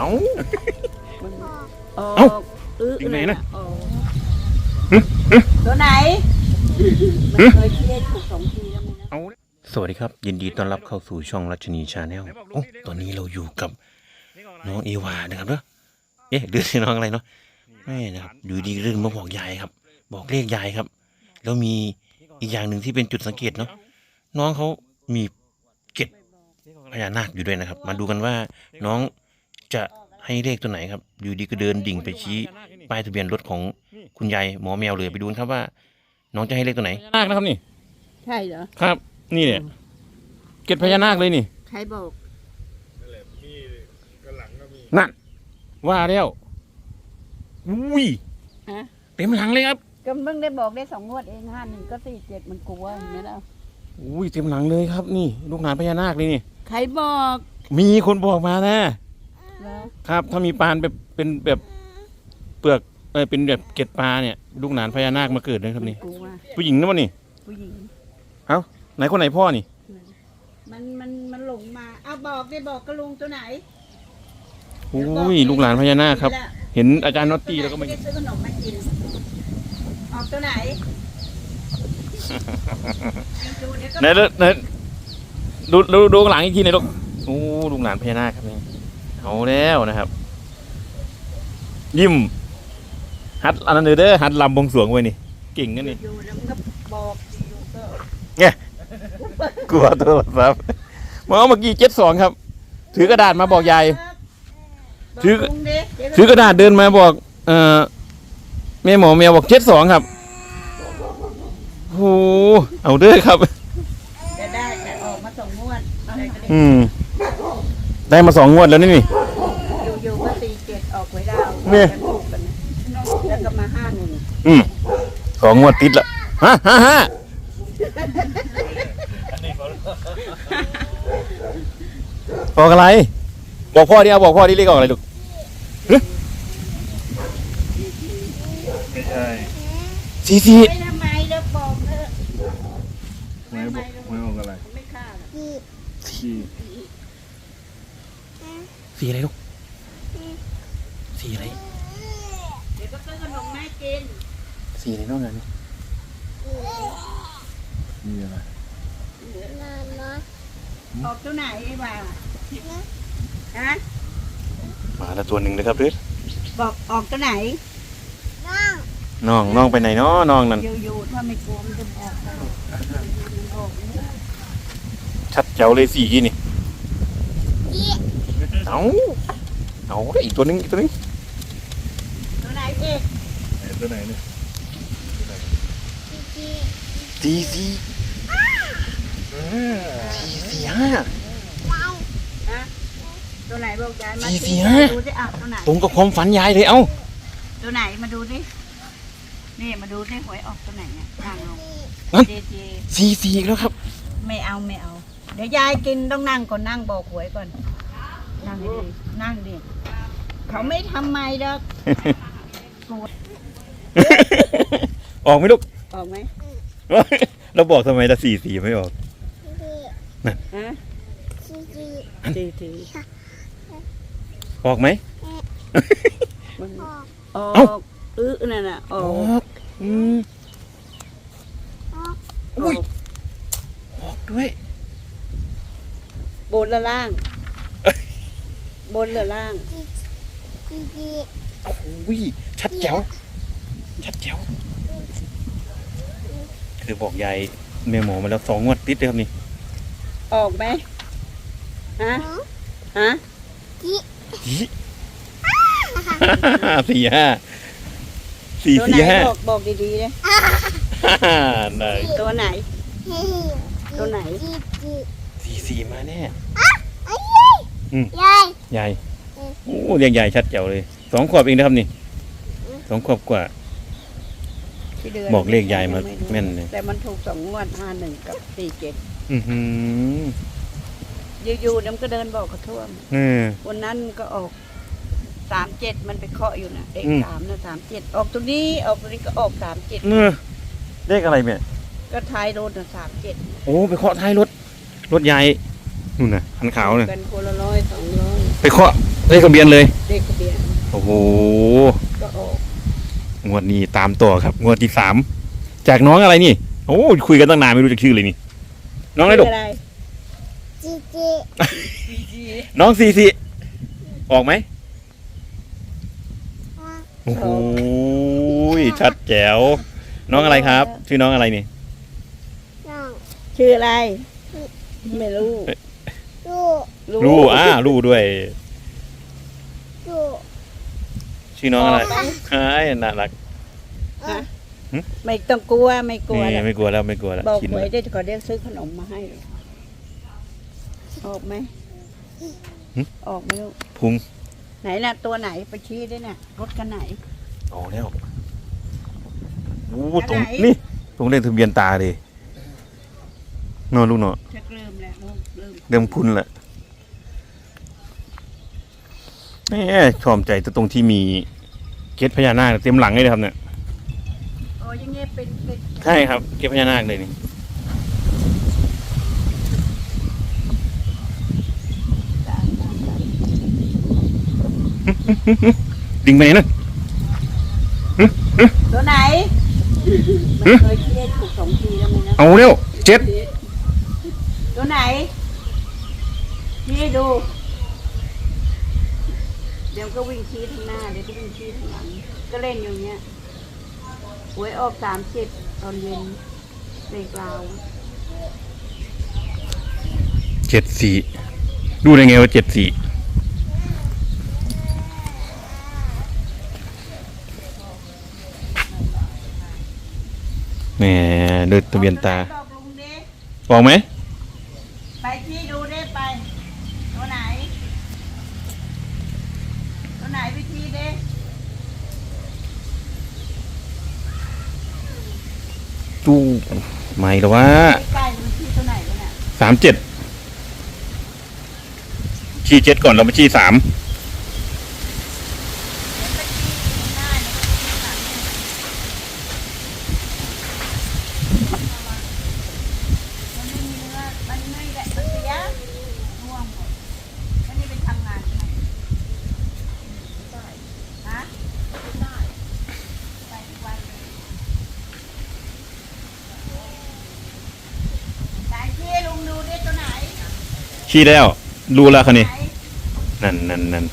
เอาออเอ้ากอื้อถึงไหนนะ ออกตัวไหน มันเคยเทียถูกสองทีแล้วมั้งนะ เอาสวัสดีครับ ยินดีต้อนรับเข้าสู่ช่องรัชนีชาแนลโอ้ตอนนี้เราอยู่กับน้องเอวานะครับเนอะเอ๊ะเดือนน้องอะไรเนาะแม่นะครับอยู่ดีเรื่องมาบอกยายครับ บอกเลขยายครับ แล้วมีอีกอย่างหนึ่งที่เป็นจุดสังเกตเนาะน้องเขามีเกล็ดพญานาคอยู่ด้วยนะครับ มาดูกันว่าน้อง จะให้เลขตัวไหนครับ อยู่ดีก็เดินดิ่งไปชี้ป้ายทะเบียนรถของคุณยายหมอแมวเลยไปดูกันครับว่า น้องจะให้เลขตัวไหนพญานาคนะครับนี่ ใช่เหรอ ครับ นี่เนี่ยเกล็ดพญานาคเลยนี่ ใครบอก นั่น ว่าแล้วอุ้ยฮะ เต็มหลังเลยครับ ก็เพิ่งได้บอกได้สองงวดเองห้าหนึ่งก็สี่เจ็ดมันกลัวเห็นไหมล่ะอุ้ยเต็มหลังเลยครับ นี่ ลูกหลานพญานาคเลยนี่ ใครบอก มีคนบอกมานะเหรอ ครับถ้ามีปานแบบเป็นแบบเปลือกเออเป็นแบบเกล็ดปลาเนี่ยลูกหลานพญานาคมาเกิดนะครับนี่กลัวผู้หญิงนะวะนี่ผู้หญิงไหนคนไหนพ่อนี่ มันมันมันหลงมาเอาบอกได้บอกกระลุงตัวไหนอุ้ยลูกหลานพญานาคครับ เห็นอาจารย์นอตตี้แล้วก็มาไม่ได้ซื้อขนมมากินออกตัวไหนดูเดี๋ยวก็ไหนดูไหนดูดูดูข้างหลังอีกทีหน่อยลูกโอ้ลูกหลานพญานาคครับนี่ เอาแล้วนะครับ ยิ้มฮัดอันนั้นเด้อเด้อฮัดลำบวงสรวงไว้นี่เก่งกันนี่อยู่แล้วมันก็บอกอยู่ก็กลัวโทรศัพท์มาเอาเมื่อกี้เจ็ดสองครับ ถือกระดาษมาบอกยาย ถือบอกลุงดิเดี๋ยวถือกระดาษเดินมาบอก เอ่อแม่หมอแมวบอกเจ็ดสองครับโอ้โหเอาเด้อครับ จะได้แต่ออกมาส่งงวดอะไรก็ได้อืม ได้มาสองงวดแล้วนี่นี่ อยู่ๆก็ตีเจ็ดออกไว้ดาวเนี่ยกัถูกกันนะแล้วก็มาห้าหนึ่งอืมสองงวดติดละฮะฮะฮะบอกอะไร บอกพ่อดิเอาบอกพ่อดิเลขออกอะไรลูกไม่ใช่สี่สี่ไม่ทำไมเลิกบอกเถอะไม่บอกไม่บอกอะไรไม่ฆ่าหรอกที่ สี่อะไรลูก สี่อะไร เดี๋ยวก็ซื้อขนมมาให้กินสี่อะไรนอกนั้นมีอะไรออกตัวไหนไอ้บ่าฮะมาแล้วตัวหนึ่งนะครับเด้อบอกออกตัวไหนน้องน้องไปไหนเนาะน้องนั่นอยู่ๆถ้าไม่กลัวมันจะออกไปออกไม่ได้ชัดเจ๋วเลยสี่กี่นี่ เอาเอาอีกตัวหนึงอีกตัวหนึงตัวไหนเอ๊ะไหนตัวไหนเนี่ยสี่สี่สี่สี่ห้าฮะตัวไหนบอกยายมาสี่สี่ห้าดูสิอะตัวไหนตรงกับความฝันยายเลยเอ้าตัวไหนมาดูดินี่มาดูดิหวยออกตัวไหนเนี่ยนั่งลงนั่นเจเจสี่สี่อีกแล้วครับ ไม่เอาไม่เอา เดี๋ยวยายกินต้องนั่งก่อนนั่งบอกหวยก่อน นั่งดินั่งดิเขาไม่ทำไมดอกออกไหมลูก ออกไหมเราบอกทำไมละสี่สี่ไม่ออกฮะตีตีออกไหมมันออเอ้ากอื้อนั่นน่ะออออกกอืมออุ้ยอกออกด้วย บนหรือล่าง บนหรือล่างอุ้ยชัดแจ๋ว ชัดแจ๋ว คือบอกยายแม่หมอมาแล้วสองงวดติดเลยครับนี่ ออกไหมฮะ ฮะสี่สี่ห้าสี่ตัวไหนสี่ห้าบอกบอกดีๆเลยได้ตัวไหนตัวไหนสี่สี่มาแน่ ยายยายโอ้เรียกยายชัดแจ๋วเลยสองขวบเองนะครับนี่สองขวบกว่า ที่เดือนบอกเลขยายมาไรู้แม่นเลย แต่มันถูกสองงวดห้าหนึ่งกับสี่เจ็ดอือหืออยู่ๆน้ำก็เดินบอกกระท่วม เออ วันนั้นก็ออกสามเจ็ดมันไปเคาะอยู่นะเด็กอืม สามนะสามเจ็ดออกตัวนี้ออกตัวนี้ก็ออกสามเจ็ดเออเลขอะไรเนี่ยก็ท้ายรถนะสามเจ็ดโอ้ไปเคาะท้ายรถ รถยาย นู่นน่ะคันขาวน่ะกันคนละร้อยสองร้อยไปเคาะเลขทะเบียนเลย เลขทะเบียนโอ้โห ก็ออกงวดนี้ตามต่อครับ งวดที่สาม จากน้องอะไรนี่ โอ้คุยกันตั้งนานไม่รู้จักชื่อเลยนี่ น้องอะไรลูกชื่ออะไรจีจีน้องซีซีออกไหมโอ้โหชัดแจ๋ว น้องอะไรครับ ชื่อน้องอะไรนี่ น้องชื่ออะไร ไม่รู้ ลูกลู่อ่าลู่ด้วย ลูกชื่อน้องอะไรใช่น่ารักฮะไม่ต้องกลัวไม่กลัวหรนี่อกไม่กลัวแล้วไม่กลัวแล้วบอกชินหวยแล้วได้ขอเรียกซื้อขนมมาให้ ออกไหมออกไหมลูกพุงไหนน่ะ ตัวไหนไปชี้ด้วยน่ะรถคันไหน ออกแล้วโอ้ตรงอันไหน นี่ตรงเลขทะเบียนตา เลยนอนลูกเนาะจะเริ่มแล้วลูกเริ่มเริ่มพุนละแหม่ชอบใจตรงที่มีเกล็ดพญานาคเต็มหลังเลยนะครับเนี่ยโอ้ยอยังเงี้ยเป็นเป็นใช่ครับเกล็ดพญานาคเลยนี่ดิ่งไปไหนนะตัวไหนไม่เคยเที่ยวถูกสองทีแล้วไหมนะเอาเร็วเจ็ดตัว ไหนชี้ดู เดี๋ยวก็วิ่งชี้ข้างหน้า เดี๋ยวก็วิ่งชี้ข้างหลัง ก็เล่นอยู่เนี้ยหวยออกสามสิบตอนเย็นเลขลาวเจ็ดสี่ดูได้ไงว่าเจ็ดสี่แหมดูทะเบียนตาบอกลุงดิบอกไหม ไปชี้ดูได้ไป ตัวไหน ตัวไหนไปชี้ดิ ตู้ไม่หรอวะใกล้ๆมันชี้ตัวไหนวะเนี่ยสามเจ็ดชี้เจ็ดก่อนเราไปชี้สาม มันไม่มีเนื้อมันไม่แหละมันเสียร่วงหมดแล้วนี่ไปทำงานไหนฮะไปทุกวันเลยสายชี้ลุงดูดิตัวไหน ขี้แล้ว รู้แล้วคันนี้ นั่นนั่นนั่น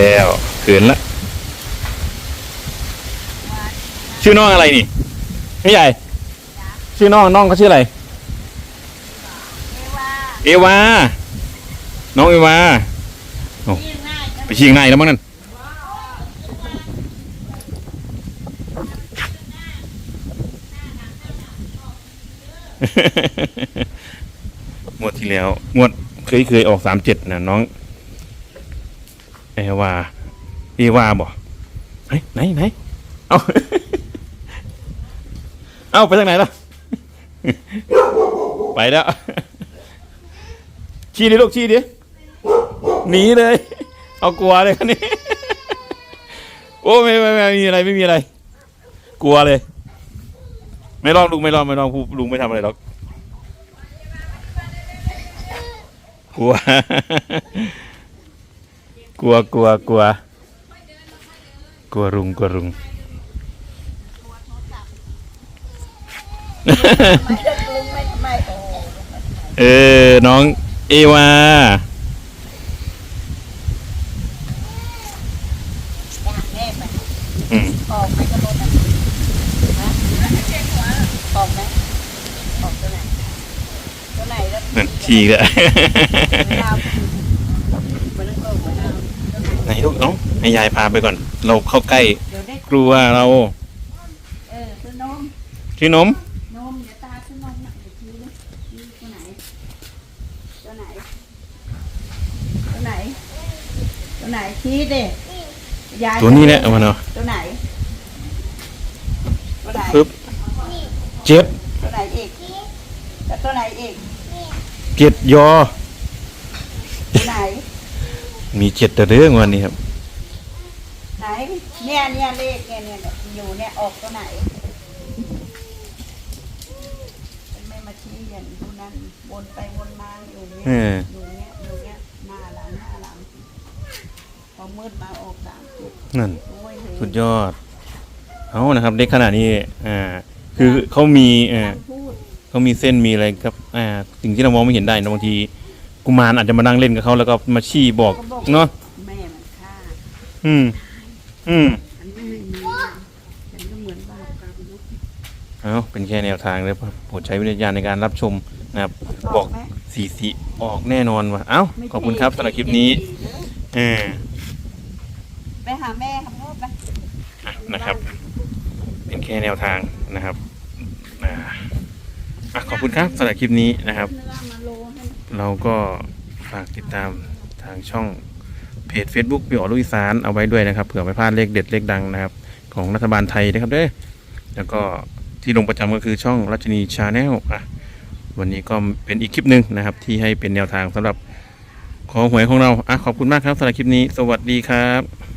แล้วเขินละชื่อน้องอะไรนี่พี่ใหญ่ ชื่อน้องน้องเขาชื่ออะไร เอว่าเอวาน้องเอวาที่ง่ายจะไปชิงไหนแล้วมั้งนั่นงวดที่แล้วงวดเคยเคยออกสามเจ็ดนะน้อง เอวาเอวาบอกเฮ้ยไหนไหนเอาเอาไปทางไหนล่ะ ไปแล้วชี้ดิลูกชี้ดิหนีเลย เอากลัวเลยคันนี้ โอ้ไม่ไม่ไม่มีอะไรไม่มีอะไร กลัวเลย ไม่ลองลุงไม่ลองไม่ลองพูลุงไม่ทำอะไรหรอกกลัว กลัวกลัวกลัวกลัวรุงกลัวรุงไม่ได้ลุงไม่ทำไมโอ้เออ น้องเอวาไปหาแม่ไปอืมออกไหมกระโดดอะฮะออกไหมออกตัวไหนตัวไหนแล้วนั่นฉีกเลย ลาวมันต้องออกมาลาวตัว ไหนไหนลูกน้องให้ยายพาไปก่อน เราเข้าใกล้ เดี๋ยวได้กลัวเราเออซื้อนมชื่อนมนมเดี๋ยวตาซื้อนมน่ะเดี๋ยวชี้ดิชี้ตัวไหนตัวไหนตัวไหนตัวไหนชี้ดิยายตัวนี้แหละเอามาเนาะตัวไหนตัวไหนปึ๊บเจ็ดตัวไหนอีกแต่ตัวไหนอีกเจ็ดยอตัวไหน มีเจ็ดแต่เรื่องวันนี้ครับไหน เนี่ยเนี่ยเลขเนี่ยเนี่ยเนี่ยอยู่เนี่ยออกตัวไหนมันไม่มาชี้อย่างตรงนั้นวนไปวนมาอยู่เนี่ยเออ อยู่เนี่ยอยู่เนี่ยหน้าหลังหน้าหลังพอมืดมาออกสามจุดนั่น โอ้ยเฮ้ยสุดยอด เอานะครับเด็กขนาดนี้อ่าคือเขามีอ่าพูดเขามีเส้นมีอะไรครับ อ่า สิ่งที่เรามองไม่เห็นได้นะบางที กุมารอาจจะมานั่งเล่นกับเขาแล้วก็มาชี้บอก เนาะ แม่มันฆ่าอืม อืมอันไม่ให้มีฉันก็เหมือนบาปกรรมเนอะเอาเป็นแค่แนวทางเลยโปรดใช้วิจารณญาณในการรับชมนะครับ บอกไหมสีสีออกแน่นอนว่ะเอ้า ไม่ขอบคุณครับสำหรับคลิปนี้เออไปหาแม่ครับพ่อไปอะนะครับ เป็นแค่แนวทางนะครับอ่าอะขอบคุณครับสำหรับคลิปนี้นะครับ เนื้อมาโลให้ เราก็ฝากติดตามทางช่องเพ จ Facebook พี่อ๋อลุยสารเอาไว้ด้วยนะครับเผื่อไม่พลาดเลขเด็ดเลขดังนะครับ ของรัฐบาลไทยนะครับเด้อแล้วก็ที่ลงประจำก็คือช่องรัชนีชาแนลอะวันนี้ก็เป็นอีกคลิปหนึ่งนะครับ ที่ให้เป็นแนวทางสำหรับของหวยของเราอะขอบคุณมากครับสำหรับคลิปนี้ สวัสดีครับ